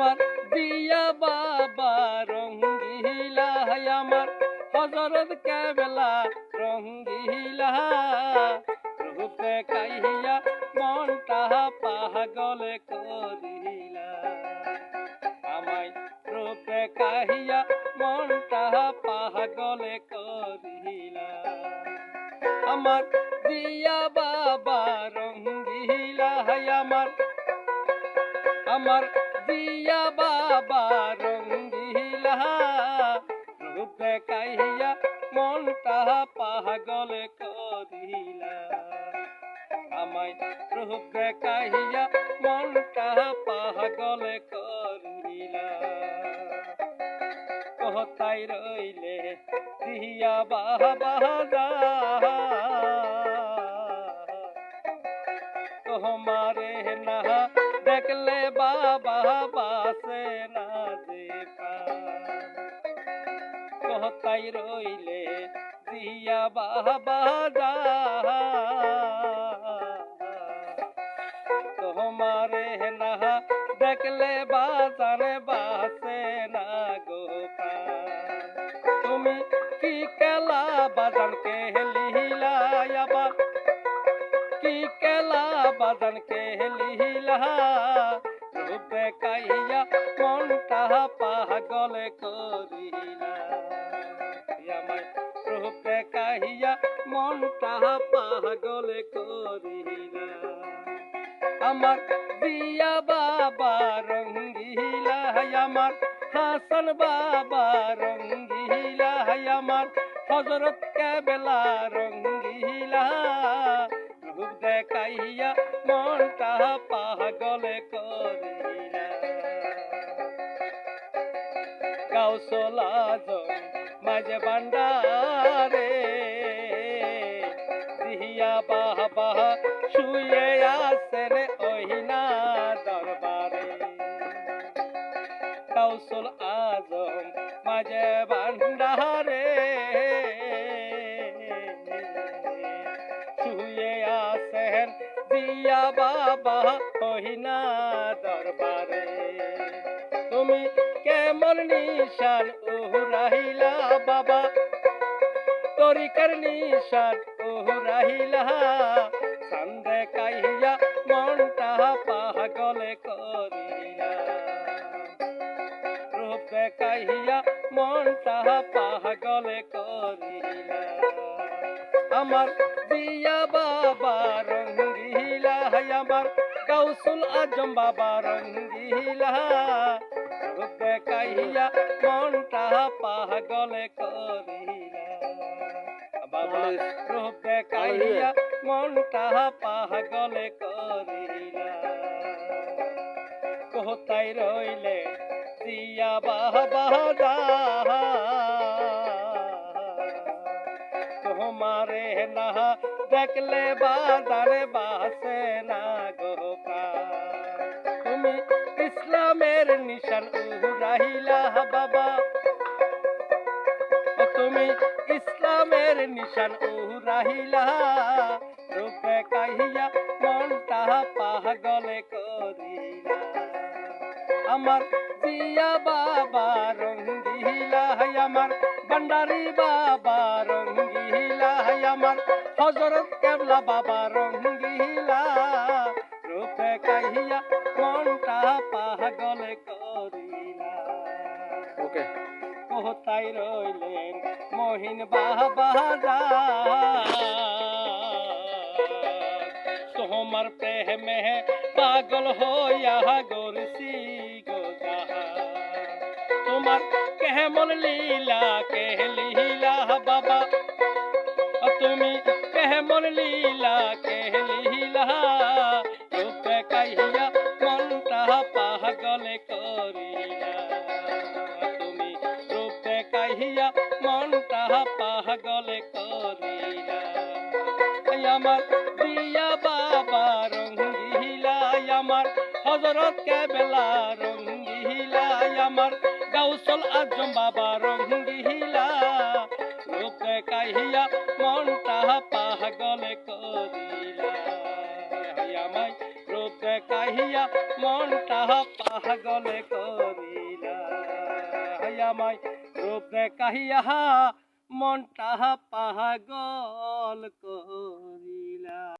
আমার দিয়া বাবা রঙ্গিলা আমার। হজরত কেবলা রঙ্গিলা রূপে কাইয়া মনটা পাগল করিলা। আমায় রূপে কাহিয়া মনটা পাগল করিলা। আমার দিয়া বাবা রঙ্গিলা আমার। আমার দিয়া বাবা রঙ্গিলা, রূপে কাহিয়া মনটা পাগল করিলা। আমায় রূপে কাহিয়া মনটা পাগল করিলা। কোথায় রইলে দিয়া বাবা কোথায় রইলে দিয়া বাবা তোমারে না দেখলে বাজানে বাসে না গো তুমি কি কেলা বাজান কে লিহিলা আবার কি কেলা বাজান কে লিহিলা রূপে কাইয়া মনটা পাগল করিলা। আমার দিয়া বাবা রঙ্গিলা আমার, হাসান বাবা রঙ্গিলা আমার, হজরত কেবেলা রঙ্গিলা। রূপ দেখাইয়া মনটা পাগল করিলা। গাউসলা মাঝে বান্ডারে দিয়া বাবা শুয়ে আসেন মাঝে বান্ডারে শুয়ে আসেন দিয়া বাবা ওহিনা দরবারে। তুমি কেমন নিশান উহুরাহিলা বাবা? তরিকার নিশান উহুরাহিলা আমার দিয়া বাবা রঙ্গিলা আমার। গাউসুল আজম বাবা রঙ্গিলা। রূপে কাইয়া মনটা পাগল করিলা। বাবা রূপে কাইয়া মনটা পাগল করিলা। কোথায় রইলে দিয়া বাবা তোমারে না, দেখলে বাজারে বাসে না গো। তুমি ইসলামের নিশান উড়াইলা বাবা। তুমি ইসলামের নিশান উড়াইলা। রূপে কাহিয়া মনটা পাগল করিলা। আমার জিয়া বাবা রঙ্গিলা আমার ভান্ডারি বাবা আমার হজরত কেবলা বাবা রঙ্গিলা রূপে কাহিয়া মনটা পাগল করিলা। ওকে। কোথায় রইলেন মহিন বাবা তোমার প্রেমে পাগল হইয়া গরসি তোমার কেমন লীলা কে লীলা? করিলা তুমি রূপে কাহিয়া মনটা পাগল এই আমার দিয়া বাবা রঙ্গিলা আমার হজরত কেবেলা রঙ্গিলা আমার গাউসল আজম বাবা রঙ্গিলা। রূপে কাহিয়া মনটা পাগল করিলা আমায় রূপ দেখাইয়া মনটা পাগল করিলা আমায় রূপ দেখাইয়া মনটা পাগল করিলা